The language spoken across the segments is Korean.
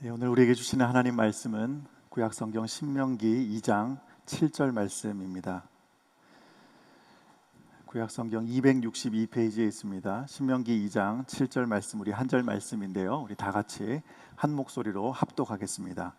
네, 오늘 우리에게 주시는 하나님 말씀은 구약 성경 신명기 2장 7절 말씀입니다. 구약 성경 262페이지에 있습니다. 신명기 2장 7절 말씀 우리 한 절 말씀인데요. 우리 다 같이 한 목소리로 합독하겠습니다.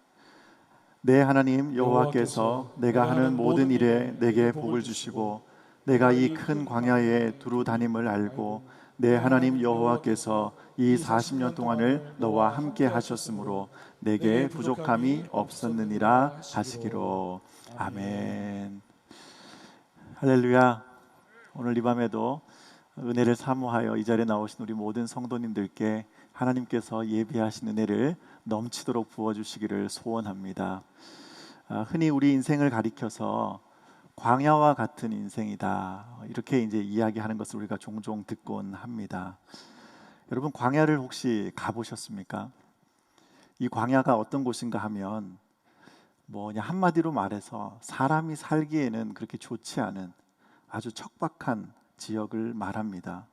내 하나님 여호와께서 내가 하는 모든 일에 내게 복을 주시고 내가 이 큰 광야에 두루 다님을 알고 내 하나님 여호와께서 이 40년 동안을 너와 함께 하셨으므로 내게 부족함이 없었느니라 하시기로 아멘. 할렐루야. 오늘 이 밤에도 은혜를 사모하여 이 자리에 나오신 우리 모든 성도님들께 하나님께서 예비하신 은혜를 넘치도록 부어 주시기를 소원합니다. 아, 흔히 우리 인생을 가리켜서 광야와 같은 인생이다. 이렇게 이제 이야기하는 것을 우리가 종종 듣곤 합니다. 여러분 광야를 혹시 가보셨습니까? 이 광야가 어떤 곳인가 하면 뭐냐 한마디로 말해서 사람이 살기에는 그렇게 좋지 않은 아주 척박한 지역을 말합니다.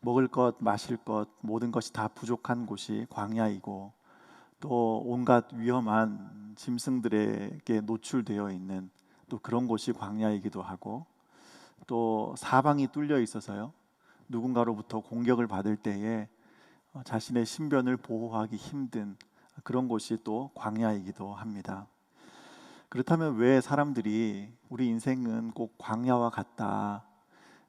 먹을 것, 마실 것 모든 것이 다 부족한 곳이 광야이고 또 온갖 위험한 짐승들에게 노출되어 있는 또 그런 곳이 광야이기도 하고 또 사방이 뚫려 있어서요. 누군가로부터 공격을 받을 때에 어, 자신의 신변을 보호하기 힘든 그런 곳이 또 광야이기도 합니다. 그렇다면 왜 사람들이 우리 인생은 꼭 광야와 같다.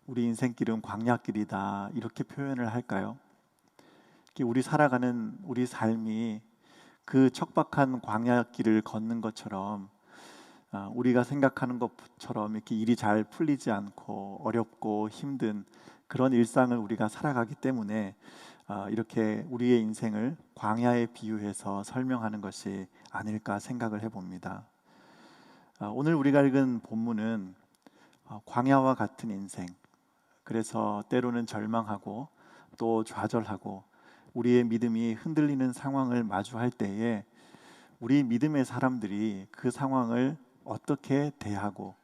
우리 인생길은 광야길이다. 이렇게 표현을 할까요? 우리 살아가는 우리 삶이 그 척박한 광야길을 걷는 것처럼 아, 우리가 생각하는 것처럼 이렇게 일이 잘 풀리지 않고 어렵고 힘든 그런 일상을 우리가 살아가기 때문에 아, 이렇게 우리의 인생을 광야에 비유해서 설명하는 것이 아닐까 생각을 해봅니다. 아, 오늘 우리가 읽은 본문은 어, 광야와 같은 인생. 그래서 때로는 절망하고 또 좌절하고 우리의 믿음이 흔들리는 상황을 마주할 때에 우리 믿음의 사람들이 그 상황을 어떻게 대하고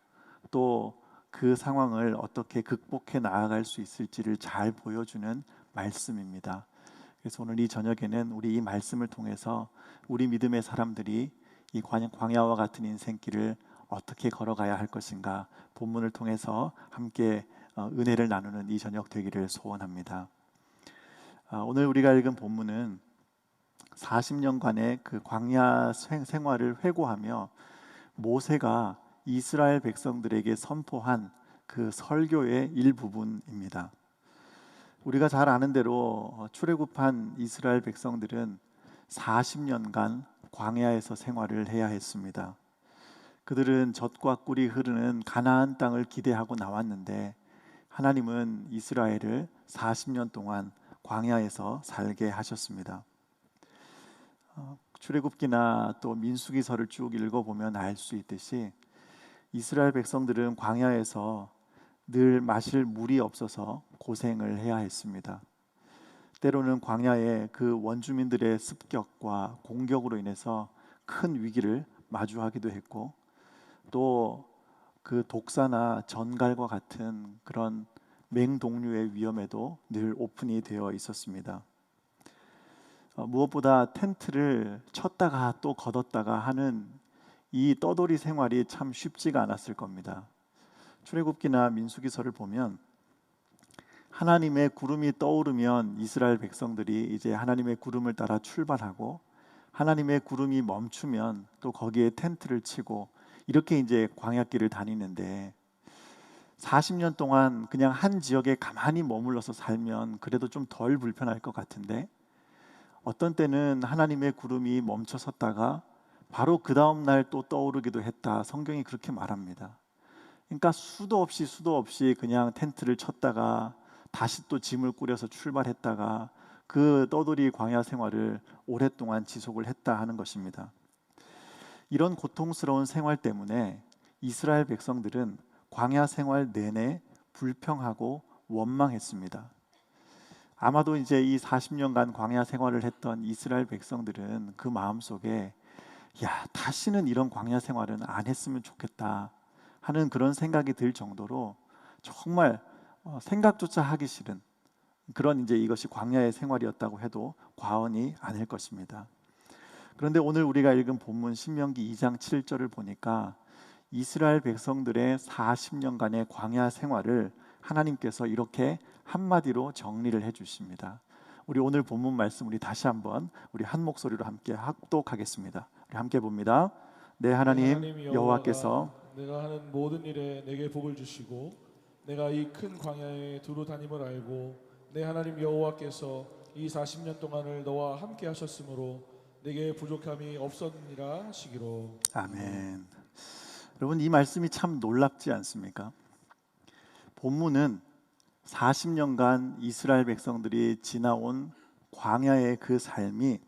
또 그 상황을 어떻게 극복해 나아갈 수 있을지를 잘 보여주는 말씀입니다. 그래서 오늘 이 저녁에는 우리 이 말씀을 통해서 우리 믿음의 사람들이 이 광야와 같은 인생길을 어떻게 걸어가야 할 것인가 본문을 통해서 함께 어, 은혜를 나누는 이 저녁 되기를 소원합니다. 아, 오늘 우리가 읽은 본문은 40년간의 그 광야 생활을 회고하며 모세가 이스라엘 백성들에게 선포한 그 설교의 일부분입니다. 우리가 잘 아는 대로 어, 출애굽한 이스라엘 백성들은 40년간 광야에서 생활을 해야 했습니다. 그들은 젖과 꿀이 흐르는 가나안 땅을 기대하고 나왔는데 하나님은 이스라엘을 40년 동안 광야에서 살게 하셨습니다. 어, 출애굽기나 또 민수기서를 쭉 읽어보면 알 수 있듯이 이스라엘 백성들은 광야에서 늘 마실 물이 없어서 고생을 해야 했습니다. 때로는 광야에 그 원주민들의 습격과 공격으로 인해서 큰 위기를 마주하기도 했고 또 그 독사나 전갈과 같은 그런 맹독류의 위험에도 늘 오픈이 되어 있었습니다. 어, 무엇보다 텐트를 쳤다가 또 걷었다가 하는 이 떠돌이 생활이 참 쉽지가 않았을 겁니다. 출애굽기나 민수기서를 보면 하나님의 구름이 떠오르면 이스라엘 백성들이 이제 하나님의 구름을 따라 출발하고 하나님의 구름이 멈추면 또 거기에 텐트를 치고 이렇게 이제 광야길을 다니는데 40년 동안 그냥 한 지역에 가만히 머물러서 살면 그래도 좀 덜 불편할 것 같은데 어떤 때는 하나님의 구름이 멈춰 섰다가 바로 그 다음 날 또 떠오르기도 했다. 성경이 그렇게 말합니다. 그러니까 수도 없이 수도 없이 그냥 텐트를 쳤다가 다시 또 짐을 꾸려서 출발했다가 그 떠돌이 광야 생활을 오랫동안 지속을 했다 하는 것입니다. 이런 고통스러운 생활 때문에 이스라엘 백성들은 광야 생활 내내 불평하고 원망했습니다. 아마도 이제 이 40년간 광야 생활을 했던 이스라엘 백성들은 그 마음속에 야, 다시는 이런 광야 생활은 안 했으면 좋겠다 하는 그런 생각이 들 정도로 정말 어, 생각조차 하기 싫은 그런 이제 이것이 광야의 생활이었다고 해도 과언이 아닐 것입니다. 그런데 오늘 우리가 읽은 본문 신명기 2장 7절을 보니까 이스라엘 백성들의 40년간의 광야 생활을 하나님께서 이렇게 한마디로 정리를 해 주십니다. 우리 오늘 본문 말씀 우리 다시 한번 우리 한 목소리로 함께 합독하겠습니다. 우리 함께 봅니다. 내 하나님 여호와께서 내가 하는 모든 일에 내게 복을 주시고 내가 이 큰 광야에 두루 다님을 알고 내 하나님 여호와께서 이 40년 동안을 너와 함께 하셨으므로 내게 부족함이 없었느니라 하시기로 아멘. 여러분 이 말씀이 참 놀랍지 않습니까? 본문은 40년간 이스라엘 백성들이 지나온 광야의 그 삶이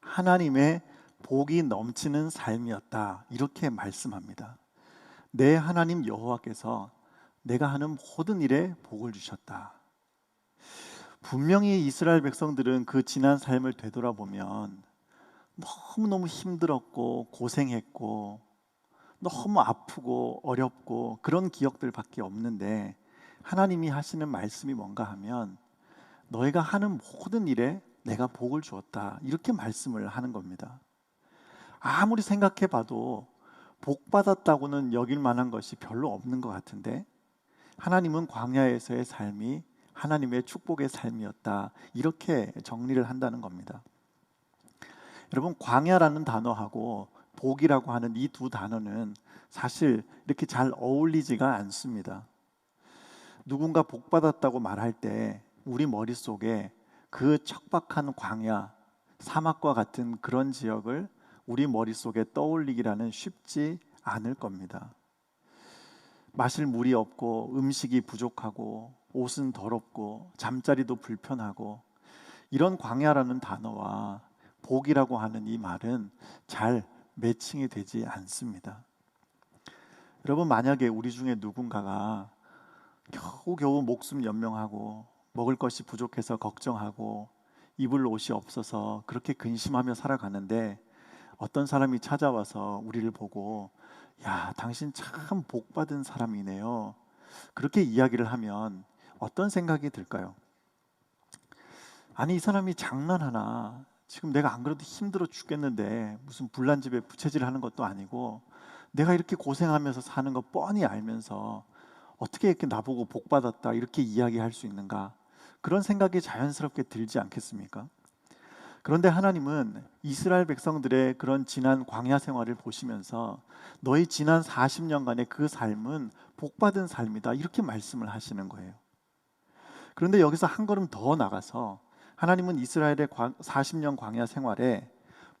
하나님의 복이 넘치는 삶이었다. 이렇게 말씀합니다. 내 하나님 여호와께서 내가 하는 모든 일에 복을 주셨다. 분명히 이스라엘 백성들은 그 지난 삶을 되돌아보면 너무너무 힘들었고 고생했고 너무 아프고 어렵고 그런 기억들밖에 없는데 하나님이 하시는 말씀이 뭔가 하면 너희가 하는 모든 일에 내가 복을 주었다. 이렇게 말씀을 하는 겁니다. 아무리 생각해 봐도 복 받았다고는 여길 만한 것이 별로 없는 것 같은데 하나님은 광야에서의 삶이 하나님의 축복의 삶이었다. 이렇게 정리를 한다는 겁니다. 여러분 광야라는 단어하고 복이라고 하는 이 두 단어는 사실 이렇게 잘 어울리지가 않습니다. 누군가 복 받았다고 말할 때 우리 머릿속에 그 척박한 광야, 사막과 같은 그런 지역을 우리 머릿속에 떠올리기라는 쉽지 않을 겁니다. 마실 물이 없고 음식이 부족하고 옷은 더럽고 잠자리도 불편하고 이런 광야라는 단어와 복이라고 하는 이 말은 잘 매칭이 되지 않습니다. 여러분 만약에 우리 중에 누군가가 겨우겨우 목숨 연명하고 먹을 것이 부족해서 걱정하고 입을 옷이 없어서 그렇게 근심하며 살아가는데 어떤 사람이 찾아와서 우리를 보고 야, 당신 참 복받은 사람이네요. 그렇게 이야기를 하면 어떤 생각이 들까요? 아니, 이 사람이 장난하나? 지금 내가 안 그래도 힘들어 죽겠는데 무슨 불난 집에 부채질 하는 것도 아니고 내가 이렇게 고생하면서 사는 거 뻔히 알면서 어떻게 이렇게 나보고 복 받았다 이렇게 이야기할 수 있는가? 그런 생각이 자연스럽게 들지 않겠습니까? 그런데 하나님은 이스라엘 백성들의 그런 지난 광야 생활을 보시면서 너희 지난 40년간의 그 삶은 복받은 삶이다. 이렇게 말씀을 하시는 거예요. 그런데 여기서 한 걸음 더 나가서 하나님은 이스라엘의 40년 광야 생활에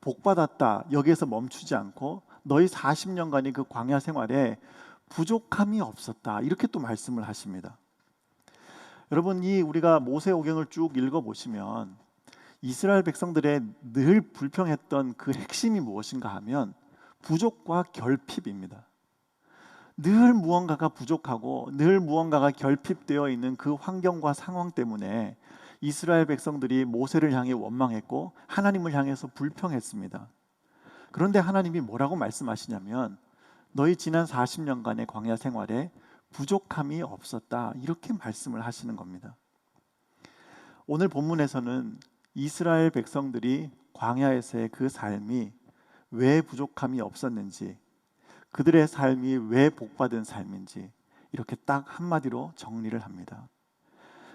복받았다. 여기에서 멈추지 않고 너희 40년간의 그 광야 생활에 부족함이 없었다. 이렇게 또 말씀을 하십니다. 여러분 이 우리가 모세오경을 쭉 읽어 보시면 이스라엘 백성들의 늘 불평했던 그 핵심이 무엇인가 하면 부족과 결핍입니다. 늘 무언가가 부족하고 늘 무언가가 결핍되어 있는 그 환경과 상황 때문에 이스라엘 백성들이 모세를 향해 원망했고 하나님을 향해서 불평했습니다. 그런데 하나님이 뭐라고 말씀하시냐면 너희 지난 40년간의 광야 생활에 부족함이 없었다. 이렇게 말씀을 하시는 겁니다. 오늘 본문에서는 이스라엘 백성들이 광야에서의 그 삶이 왜 부족함이 없었는지, 그들의 삶이 왜 복받은 삶인지 이렇게 딱 한마디로 정리를 합니다.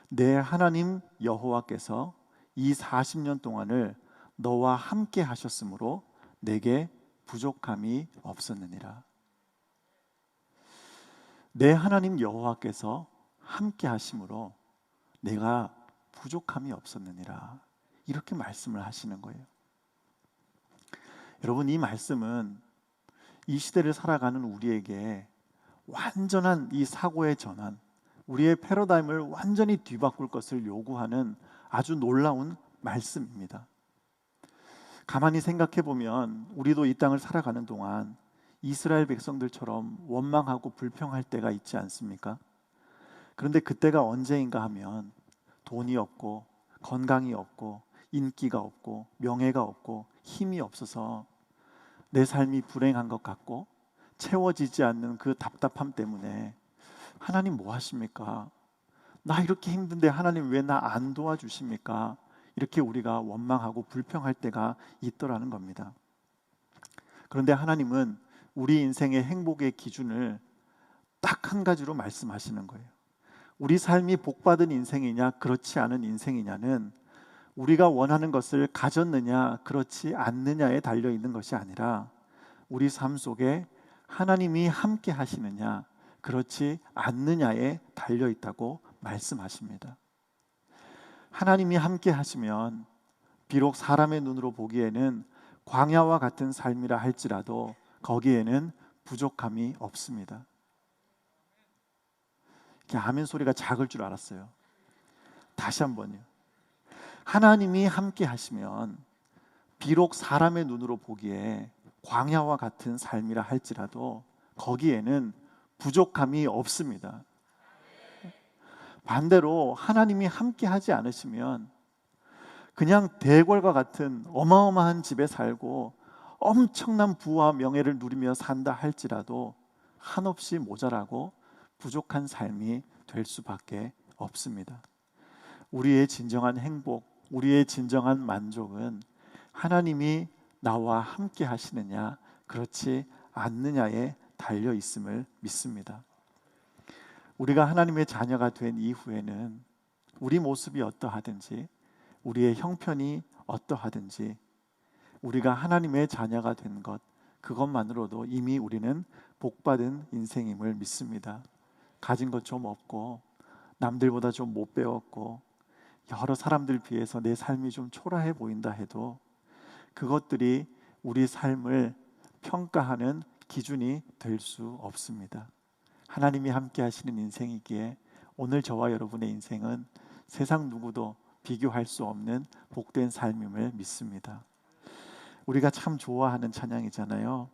내 하나님 여호와께서 이 40년 동안을 너와 함께 하셨으므로 내게 부족함이 없었느니라. 내 하나님 여호와께서 함께 하심으로 내가 부족함이 없었느니라. 이렇게 말씀을 하시는 거예요. 여러분 이 말씀은 이 시대를 살아가는 우리에게 완전한 이 사고의 전환, 우리의 패러다임을 완전히 뒤바꿀 것을 요구하는 아주 놀라운 말씀입니다. 가만히 생각해 보면 우리도 이 땅을 살아가는 동안 이스라엘 백성들처럼 원망하고 불평할 때가 있지 않습니까? 그런데 그때가 언제인가 하면 돈이 없고 건강이 없고 인기가 없고 명예가 없고 힘이 없어서 내 삶이 불행한 것 같고 채워지지 않는 그 답답함 때문에 하나님 뭐 하십니까? 나 이렇게 힘든데 하나님 왜 나 안 도와주십니까? 이렇게 우리가 원망하고 불평할 때가 있더라는 겁니다. 그런데 하나님은 우리 인생의 행복의 기준을 딱 한 가지로 말씀하시는 거예요. 우리 삶이 복받은 인생이냐, 그렇지 않은 인생이냐는 우리가 원하는 것을 가졌느냐, 그렇지 않느냐에 달려 있는 것이 아니라 우리 삶 속에 하나님이 함께 하시느냐, 그렇지 않느냐에 달려 있다고 말씀하십니다. 하나님이 함께 하시면 비록 사람의 눈으로 보기에는 광야와 같은 삶이라 할지라도 거기에는 부족함이 없습니다. 이렇게 아멘 소리가 작을 줄 알았어요. 다시 한번요. 하나님이 함께 하시면 비록 사람의 눈으로 보기에 광야와 같은 삶이라 할지라도 거기에는 부족함이 없습니다. 반대로 하나님이 함께 하지 않으시면 그냥 대궐과 같은 어마어마한 집에 살고 엄청난 부와 명예를 누리며 산다 할지라도 한없이 모자라고 부족한 삶이 될 수밖에 없습니다. 우리의 진정한 행복, 우리의 진정한 만족은 하나님이 나와 함께 하시느냐, 그렇지 않느냐에 달려 있음을 믿습니다. 우리가 하나님의 자녀가 된 이후에는 우리 모습이 어떠하든지, 우리의 형편이 어떠하든지, 우리가 하나님의 자녀가 된 것, 그것만으로도 이미 우리는 복받은 인생임을 믿습니다. 가진 것 좀 없고, 남들보다 좀 못 배웠고, 여러 사람들 비해서 내 삶이 좀 초라해 보인다 해도 그것들이 우리 삶을 평가하는 기준이 될 수 없습니다. 하나님이 함께 하시는 인생이기에 오늘 저와 여러분의 인생은 세상 누구도 비교할 수 없는 복된 삶임을 믿습니다. 우리가 참 좋아하는 찬양이잖아요.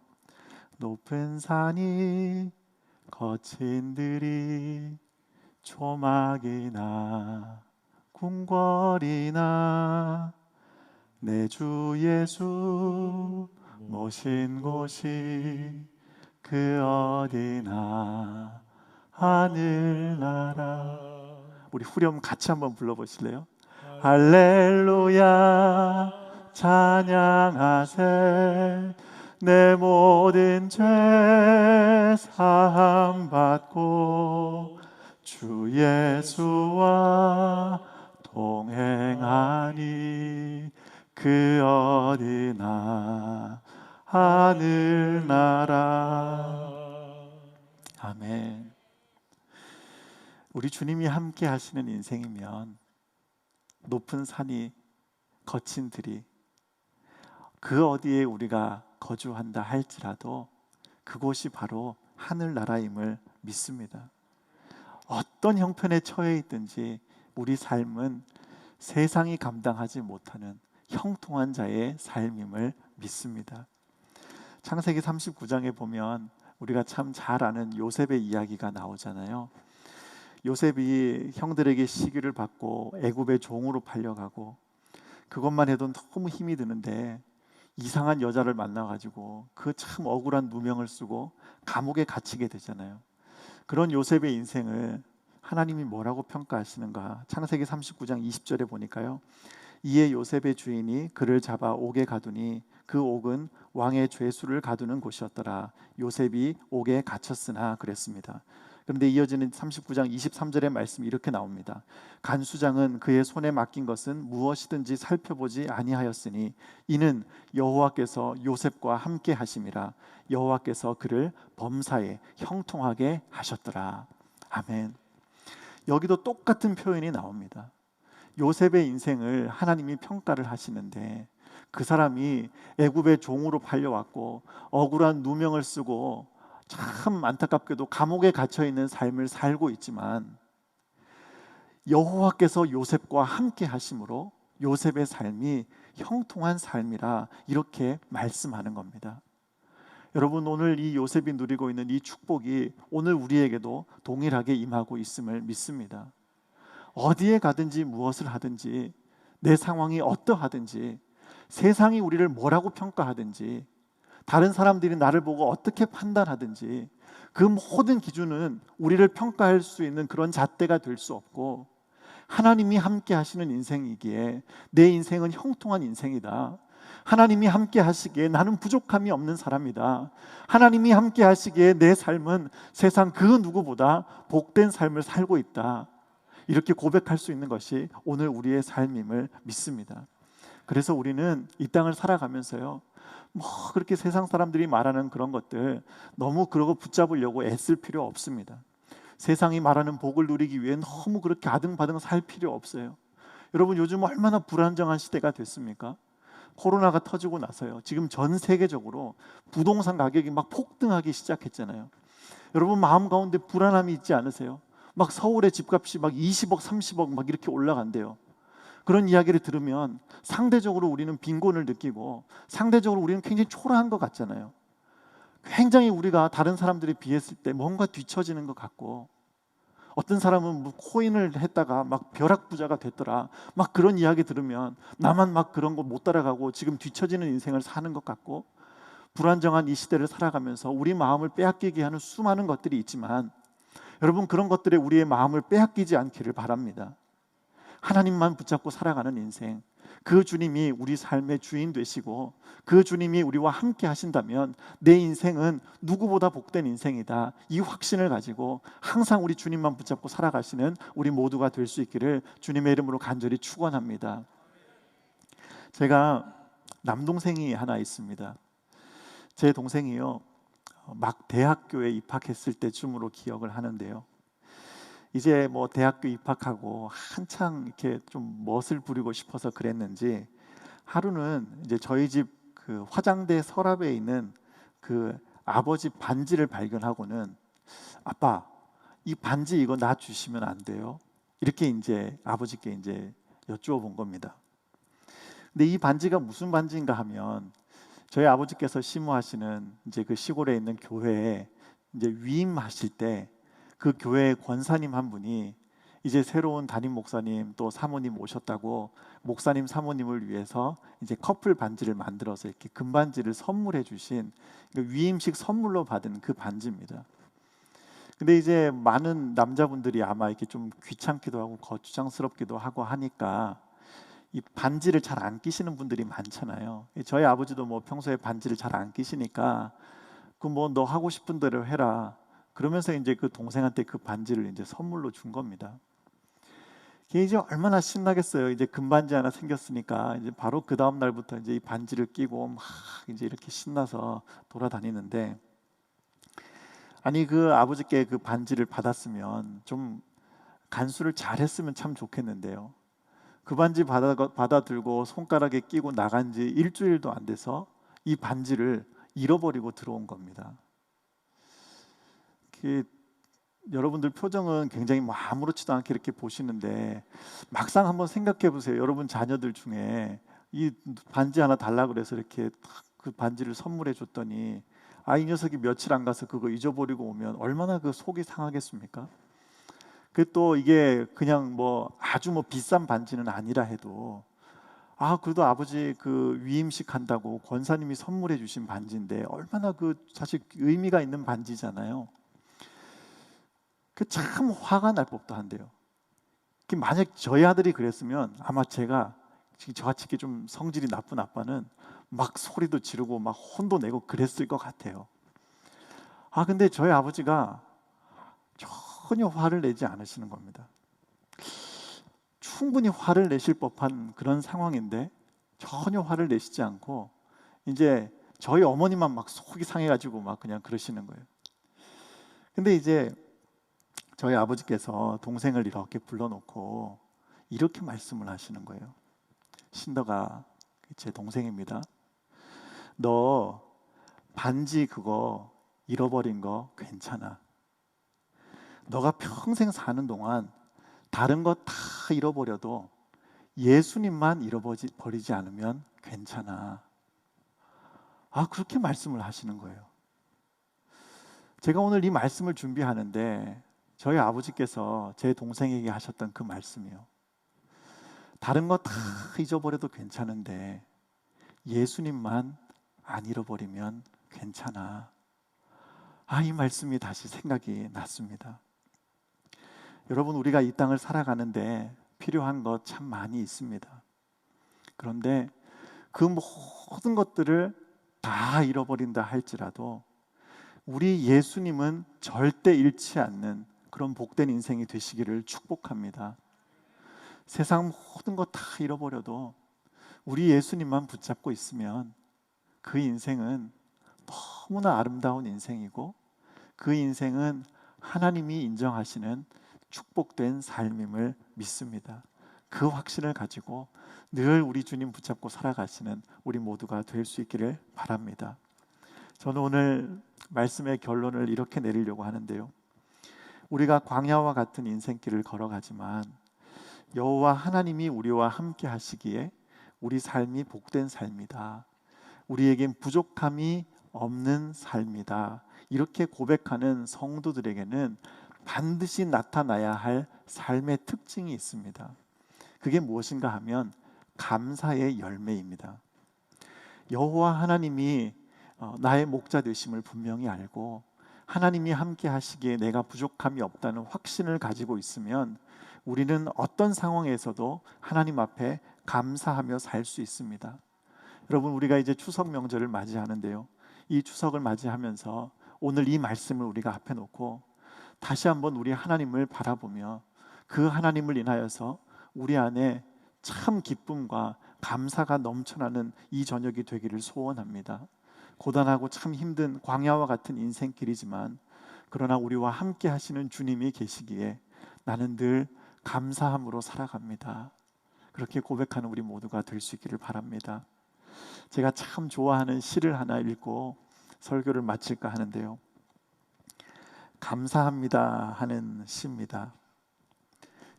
높은 산이 거친 들이 초막이나 궁궐이나 내 주 예수 모신 곳이 그 어디나 하늘나라 우리 후렴 같이 한번 불러보실래요? 할렐루야 찬양하세. 내 모든 죄 사함 받고 주 예수와 동행하니 그 어디나 하늘나라. 아멘. 우리 주님이 함께 하시는 인생이면 높은 산이 거친 들이 그 어디에 우리가 거주한다 할지라도 그곳이 바로 하늘나라임을 믿습니다. 어떤 형편에 처해 있든지 우리 삶은 세상이 감당하지 못하는 형통한 자의 삶임을 믿습니다. 창세기 39장에 보면 우리가 참 잘 아는 요셉의 이야기가 나오잖아요. 요셉이 형들에게 시기를 받고 애굽의 종으로 팔려가고 그것만 해도 너무 힘이 드는데 이상한 여자를 만나가지고 그 참 억울한 누명을 쓰고 감옥에 갇히게 되잖아요. 그런 요셉의 인생을 하나님이 뭐라고 평가하시는가? 창세기 39장 20절에 보니까요. 이에 요셉의 주인이 그를 잡아 옥에 가두니 그 옥은 왕의 죄수를 가두는 곳이었더라. 요셉이 옥에 갇혔으나 그랬습니다. 그런데 이어지는 39장 23절의 말씀이 이렇게 나옵니다. 간수장은 그의 손에 맡긴 것은 무엇이든지 살펴보지 아니하였으니 이는 여호와께서 요셉과 함께 하심이라 여호와께서 그를 범사에 형통하게 하셨더라. 아멘. 여기도 똑같은 표현이 나옵니다. 요셉의 인생을 하나님이 평가를 하시는데 그 사람이 애굽의 종으로 팔려왔고 억울한 누명을 쓰고 참 안타깝게도 감옥에 갇혀 있는 삶을 살고 있지만 여호와께서 요셉과 함께 하심으로 요셉의 삶이 형통한 삶이라 이렇게 말씀하는 겁니다. 여러분 오늘 이 요셉이 누리고 있는 이 축복이 오늘 우리에게도 동일하게 임하고 있음을 믿습니다. 어디에 가든지 무엇을 하든지 내 상황이 어떠하든지 세상이 우리를 뭐라고 평가하든지 다른 사람들이 나를 보고 어떻게 판단하든지 그 모든 기준은 우리를 평가할 수 있는 그런 잣대가 될 수 없고 하나님이 함께 하시는 인생이기에 내 인생은 형통한 인생이다. 하나님이 함께 하시기에 나는 부족함이 없는 사람이다. 하나님이 함께 하시기에 내 삶은 세상 그 누구보다 복된 삶을 살고 있다. 이렇게 고백할 수 있는 것이 오늘 우리의 삶임을 믿습니다. 그래서 우리는 이 땅을 살아가면서요. 뭐 그렇게 세상 사람들이 말하는 그런 것들 너무 그러고 붙잡으려고 애쓸 필요 없습니다. 세상이 말하는 복을 누리기 위해 너무 그렇게 아등바등 살 필요 없어요. 여러분 요즘 얼마나 불안정한 시대가 됐습니까? 코로나가 터지고 나서요. 지금 전 세계적으로 부동산 가격이 막 폭등하기 시작했잖아요. 여러분 마음 가운데 불안함이 있지 않으세요? 막 서울의 집값이 막 20억, 30억 막 이렇게 올라간대요. 그런 이야기를 들으면 상대적으로 우리는 빈곤을 느끼고 상대적으로 우리는 굉장히 초라한 것 같잖아요. 굉장히 우리가 다른 사람들에 비했을 때 뭔가 뒤처지는 것 같고 어떤 사람은 뭐 코인을 했다가 막 벼락부자가 됐더라. 막 그런 이야기 들으면 나만 막 그런 거 못 따라가고 지금 뒤처지는 인생을 사는 것 같고 불안정한 이 시대를 살아가면서 우리 마음을 빼앗기게 하는 수많은 것들이 있지만 여러분 그런 것들에 우리의 마음을 빼앗기지 않기를 바랍니다. 하나님만 붙잡고 살아가는 인생. 그 주님이 우리 삶의 주인 되시고 그 주님이 우리와 함께 하신다면 내 인생은 누구보다 복된 인생이다. 이 확신을 가지고 항상 우리 주님만 붙잡고 살아가시는 우리 모두가 될 수 있기를 주님의 이름으로 간절히 축원합니다. 제가 남동생이 하나 있습니다. 제 동생이요. 막 대학교에 입학했을 때쯤으로 기억을 하는데요. 이제 뭐 대학교 입학하고 한창 이렇게 좀 멋을 부리고 싶어서 그랬는지 하루는 이제 저희 집 그 화장대 서랍에 있는 그 아버지 반지를 발견하고는 아빠 이 반지 이거 나 주시면 안 돼요? 이렇게 이제 아버지께 이제 여쭈어 본 겁니다. 근데 이 반지가 무슨 반지인가 하면 저희 아버지께서 심호하시는 이제 그 시골에 있는 교회에 이제 위임하실 때 그 교회 권사님 한 분이 이제 새로운 담임 목사님 또 사모님 오셨다고 목사님 사모님을 위해서 이제 커플 반지를 만들어서 이렇게 금반지를 선물해 주신 그 위임식 선물로 받은 그 반지입니다. 근데 이제 많은 남자분들이 아마 이렇게 좀 귀찮기도 하고 거추장스럽기도 하고 하니까 이 반지를 잘 안 끼시는 분들이 많잖아요. 저희 아버지도 뭐 평소에 반지를 잘 안 끼시니까 그 뭐 너 하고 싶은 대로 해라. 그러면서 이제 그 동생한테 그 반지를 이제 선물로 준 겁니다. 걔 이제 얼마나 신나겠어요. 이제 금반지 하나 생겼으니까 이제 바로 그 다음 날부터 이제 이 반지를 끼고 막 이제 이렇게 신나서 돌아다니는데 아니 그 아버지께 그 반지를 받았으면 좀 간수를 잘했으면 참 좋겠는데요. 그 반지 받아 받아 들고 손가락에 끼고 나간 지 일주일도 안 돼서 이 반지를 잃어버리고 들어온 겁니다. 그 여러분들 표정은 굉장히 뭐 아무렇지도 않게 이렇게 보시는데 막상 한번 생각해 보세요. 여러분 자녀들 중에 이 반지 하나 달라 그래서 이렇게 그 반지를 선물해 줬더니 아이 녀석이 며칠 안 가서 그거 잊어버리고 오면 얼마나 그 속이 상하겠습니까? 그 또 이게 그냥 뭐 아주 뭐 비싼 반지는 아니라 해도 아 그래도 아버지 그 위임식 한다고 권사님이 선물해 주신 반지인데 얼마나 그 사실 의미가 있는 반지잖아요. 그 참 화가 날 법도 한데요. 그 만약 저희 아들이 그랬으면 아마 제가 저같이 이렇게 좀 성질이 나쁜 아빠는 막 소리도 지르고 막 혼도 내고 그랬을 것 같아요. 아 근데 저희 아버지가 전혀 화를 내지 않으시는 겁니다. 충분히 화를 내실 법한 그런 상황인데 전혀 화를 내시지 않고 이제 저희 어머니만 막 속이 상해가지고 막 그냥 그러시는 거예요. 근데 이제 저희 아버지께서 동생을 이렇게 불러놓고 이렇게 말씀을 하시는 거예요. 신더가 제 동생입니다. 너 반지 그거 잃어버린 거 괜찮아. 너가 평생 사는 동안 다른 거 다 잃어버려도 예수님만 잃어버리지 않으면 괜찮아. 아, 그렇게 말씀을 하시는 거예요. 제가 오늘 이 말씀을 준비하는데 저희 아버지께서 제 동생에게 하셨던 그 말씀이요. 다른 거 다 잊어버려도 괜찮은데 예수님만 안 잃어버리면 괜찮아. 아, 이 말씀이 다시 생각이 났습니다. 여러분, 우리가 이 땅을 살아가는데 필요한 것 참 많이 있습니다. 그런데 그 모든 것들을 다 잃어버린다 할지라도 우리 예수님은 절대 잃지 않는 그런 복된 인생이 되시기를 축복합니다. 세상 모든 것 다 잃어버려도 우리 예수님만 붙잡고 있으면 그 인생은 너무나 아름다운 인생이고 그 인생은 하나님이 인정하시는 축복된 삶임을 믿습니다. 그 확신을 가지고 늘 우리 주님 붙잡고 살아가시는 우리 모두가 될 수 있기를 바랍니다. 저는 오늘 말씀의 결론을 이렇게 내리려고 하는데요. 우리가 광야와 같은 인생길을 걸어가지만 여호와 하나님이 우리와 함께 하시기에 우리 삶이 복된 삶이다. 우리에겐 부족함이 없는 삶이다. 이렇게 고백하는 성도들에게는 반드시 나타나야 할 삶의 특징이 있습니다. 그게 무엇인가 하면 감사의 열매입니다. 여호와 하나님이 어, 나의 목자 되심을 분명히 알고 하나님이 함께 하시기에 내가 부족함이 없다는 확신을 가지고 있으면 우리는 어떤 상황에서도 하나님 앞에 감사하며 살 수 있습니다. 여러분 우리가 이제 추석 명절을 맞이하는데요. 이 추석을 맞이하면서 오늘 이 말씀을 우리가 앞에 놓고 다시 한번 우리 하나님을 바라보며 그 하나님을 인하여서 우리 안에 참 기쁨과 감사가 넘쳐나는 이 저녁이 되기를 소원합니다. 고단하고 참 힘든 광야와 같은 인생길이지만 그러나 우리와 함께 하시는 주님이 계시기에 나는 늘 감사함으로 살아갑니다. 그렇게 고백하는 우리 모두가 될 수 있기를 바랍니다. 제가 참 좋아하는 시를 하나 읽고 설교를 마칠까 하는데요. 감사합니다 하는 시입니다.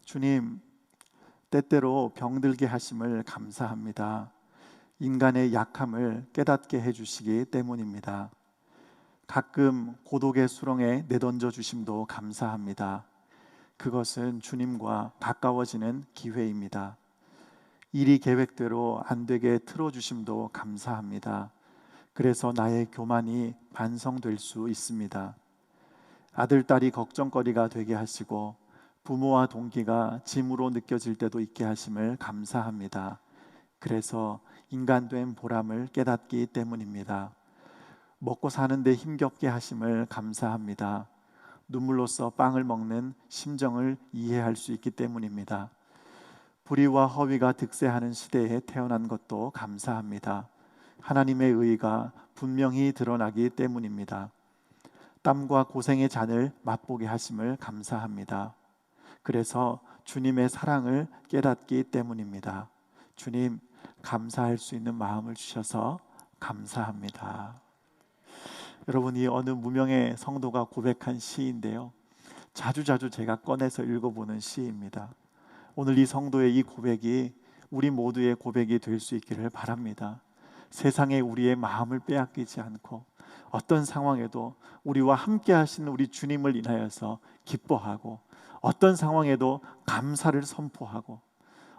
주님, 때때로 병들게 하심을 감사합니다. 인간의 약함을 깨닫게 해주시기 때문입니다. 가끔 고독의 수렁에 내던져 주심도 감사합니다. 그것은 주님과 가까워지는 기회입니다. 일이 계획대로 안 되게 틀어주심도 감사합니다. 그래서 나의 교만이 반성될 수 있습니다. 아들, 딸이 걱정거리가 되게 하시고 부모와 동기가 짐으로 느껴질 때도 있게 하심을 감사합니다. 그래서 인간된 보람을 깨닫기 때문입니다. 먹고 사는데 힘겹게 하심을 감사합니다. 눈물로써 빵을 먹는 심정을 이해할 수 있기 때문입니다. 불의와 허위가 득세하는 시대에 태어난 것도 감사합니다. 하나님의 의가 분명히 드러나기 때문입니다. 땀과 고생의 잔을 맛보게 하심을 감사합니다. 그래서 주님의 사랑을 깨닫기 때문입니다. 주님, 감사할 수 있는 마음을 주셔서 감사합니다. 여러분이 어느 무명의 성도가 고백한 시인데요. 자주자주 제가 꺼내서 읽어보는 시입니다. 오늘 이 성도의 이 고백이 우리 모두의 고백이 될 수 있기를 바랍니다. 세상에 우리의 마음을 빼앗기지 않고 어떤 상황에도 우리와 함께 하시는 우리 주님을 인하여서 기뻐하고 어떤 상황에도 감사를 선포하고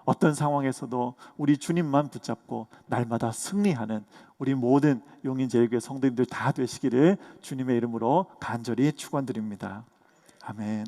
어떤 상황에서도 우리 주님만 붙잡고 날마다 승리하는 우리 모든 용인제일교회 성도님들 다 되시기를 주님의 이름으로 간절히 축원드립니다. 아멘.